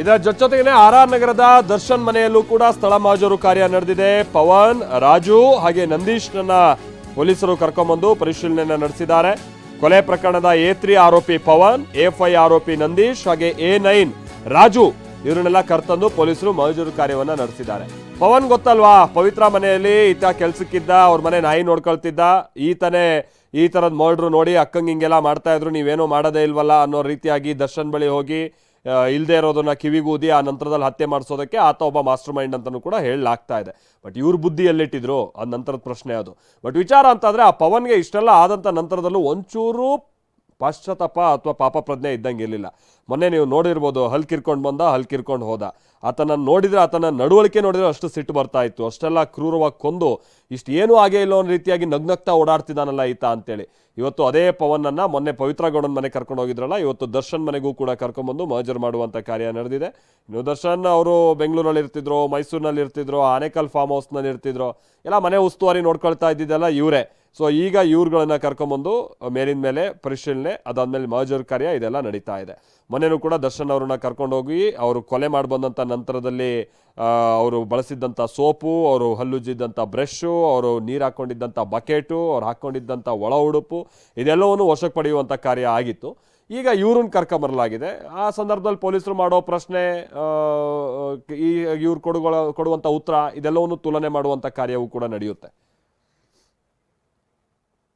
ಇದರ ಜೊತೆಗೆ R R ನಗರದ ದರ್ಶನ್ ಮನೆಯಲ್ಲೂ ಕೂಡ ಸ್ಥಳ ಮಾಜೂರು ಕಾರ್ಯ ನಡೆದಿದೆ. ಪವನ್, ರಾಜು ಹಾಗೆ ನಂದೀಶ್ನನ್ನ ಪೊಲೀಸರು ಕರ್ಕೊಂಬಂದು ಪರಿಶೀಲನೆ ನಡೆಸಿದ್ದಾರೆ. ಕೊಲೆ ಪ್ರಕರಣದ ಎ ತ್ರೀ ಆರೋಪಿ ಪವನ್, ಎ ಫೈ ಆರೋಪಿ ನಂದೀಶ್ ಹಾಗೆ ಎ ನೈನ್ ರಾಜು ಇವರನ್ನೆಲ್ಲ ಕರ್ತಂದು ಪೊಲೀಸರು ಮಹಜೂರು ಕಾರ್ಯವನ್ನ ನಡೆಸಿದ್ದಾರೆ. ಪವನ್ ಗೊತ್ತಲ್ವಾ, ಪವಿತ್ರ ಮನೆಯಲ್ಲಿ ಈತ ಕೆಲ್ಸಕ್ಕಿದ್ದ, ಅವ್ರ ಮನೆ ನಾಯಿ ನೋಡ್ಕೊಳ್ತಿದ್ದ, ಈತನೇ ಈ ತರದ್ ಮರ್ಡ್ರು ನೋಡಿ ಅಕ್ಕಂಗೆ ಹಿಂಗೆಲ್ಲ ಮಾಡ್ತಾ ಇದ್ರು, ನೀವೇನೋ ಮಾಡೋದೇ ಇಲ್ವಲ್ಲ ಅನ್ನೋ ರೀತಿಯಾಗಿ ದರ್ಶನ್ ಬಳಿ ಹೋಗಿ ಆ, ಇಲ್ದೇ ಇರೋದನ್ನ ಕಿವಿಗೂದಿ ಆ ನಂತರದಲ್ಲಿ ಹತ್ಯೆ ಮಾಡಿಸೋದಕ್ಕೆ ಆತ ಒಬ್ಬ ಮಾಸ್ಟರ್ ಮೈಂಡ್ ಅಂತಲೂ ಕೂಡ ಹೇಳಲಾಗ್ತಾ ಇದೆ. ಬಟ್ ಇವ್ರ ಬುದ್ಧಿ ಎಲ್ಲಿಟ್ಟಿದ್ರು ಆ ನಂತರದ ಪ್ರಶ್ನೆ ಅದು. ಬಟ್ ವಿಚಾರ ಅಂತಂದ್ರೆ ಆ ಪವನ್ಗೆ ಇಷ್ಟೆಲ್ಲ ಆದಂಥ ನಂತರದಲ್ಲೂ ಒಂಚೂರು ಪಾಶ್ಚಾತ್ತಾಪ ಅಥವಾ ಪಾಪ ಪ್ರಜ್ಞೆ ಇದ್ದಂಗೆ ಇರಲಿಲ್ಲ. ಮೊನ್ನೆ ನೀವು ನೋಡಿರ್ಬೋದು ಹಲ್ ಕಿರ್ಕೊಂಡು ಬಂದ ಹಲ್ ಕಿರ್ಕೊಂಡು ಹೋದ. ಆತನ ನೋಡಿದರೆ ಆತನ ನಡವಳಿಕೆ ನೋಡಿದರೆ ಅಷ್ಟು ಸಿಟ್ಟು ಬರ್ತಾ ಇತ್ತು. ಅಷ್ಟೆಲ್ಲ ಕ್ರೂರವಾಗಿ ಕೊಂದು, ಇಷ್ಟು ಏನೂ ಆಗೇ ಇಲ್ಲ ಅನ್ನೋ ರೀತಿಯಾಗಿ ನಗ್ನಗ್ತಾ ಓಡಾಡ್ತಿದ್ದಾನಲ್ಲ ಈತ ಅಂತೇಳಿ. ಇವತ್ತು ಅದೇ ಪವನನ್ನು ಮೊನ್ನೆ ಪವಿತ್ರ ಗೌಡನ ಮನೆ ಕರ್ಕೊಂಡು ಹೋಗಿದ್ರಲ್ಲ, ಇವತ್ತು ದರ್ಶನ್ ಮನೆಗೂ ಕೂಡ ಕರ್ಕೊಂಡ್ಬಂದು ಮರ್ಜರ್ ಮಾಡುವಂಥ ಕಾರ್ಯ ನಡೆದಿದೆ. ಇನ್ನು ದರ್ಶನ್ ಅವರು ಬೆಂಗಳೂರಲ್ಲಿ ಇರ್ತಿದ್ರು, ಮೈಸೂರಿನಲ್ಲಿ ಇರ್ತಿದ್ರು, ಆನೇಕಲ್ ಫಾರ್ಮ್ ಹೌಸ್ನಲ್ಲಿ ಇರ್ತಿದ್ರು. ಎಲ್ಲ ಮನೆ ಉಸ್ತುವಾರಿ ನೋಡ್ಕೊಳ್ತಾ ಇದ್ದಿದ್ದೆಲ್ಲ ಇವರೇ. ಸೊ ಈಗ ಇವ್ರುಗಳನ್ನ ಕರ್ಕೊಂಬಂದು ಮೇಲಿನ ಮೇಲೆ ಪರಿಶೀಲನೆ, ಅದಾದಮೇಲೆ ಮಹಜರ್ ಕಾರ್ಯ ಇದೆಲ್ಲ ನಡೀತಾ ಇದೆ. ಮೊನ್ನೆನೂ ಕೂಡ ದರ್ಶನ್ ಅವ್ರನ್ನ ಕರ್ಕೊಂಡೋಗಿ, ಅವರು ಕೊಲೆ ಮಾಡಿ ಬಂದಂಥ ನಂತರದಲ್ಲಿ ಅವರು ಬಳಸಿದ್ದಂಥ ಸೋಪು, ಅವರು ಹಲ್ಲುಜ್ಜಿದ್ದಂಥ ಬ್ರಷು ಅವರು ನೀರು ಹಾಕ್ಕೊಂಡಿದ್ದಂಥ ಬಕೆಟು, ಅವ್ರು ಹಾಕ್ಕೊಂಡಿದ್ದಂಥ ಒಳ ಉಡುಪು, ಇದೆಲ್ಲವನ್ನು ವಶಕ್ಕೆ ಪಡೆಯುವಂಥ ಕಾರ್ಯ ಆಗಿತ್ತು. ಈಗ ಇವ್ರನ್ನ ಕರ್ಕೊಂಬರಲಾಗಿದೆ. ಆ ಸಂದರ್ಭದಲ್ಲಿ ಪೊಲೀಸರು ಮಾಡೋ ಪ್ರಶ್ನೆ ಈ, ಇವ್ರು ಕೊಡುಗೊಳ ಕೊಡುವಂಥ ಉತ್ತರ, ಇದೆಲ್ಲವನ್ನು ತುಲನೆ ಮಾಡುವಂಥ ಕಾರ್ಯವೂ ಕೂಡ ನಡೆಯುತ್ತೆ.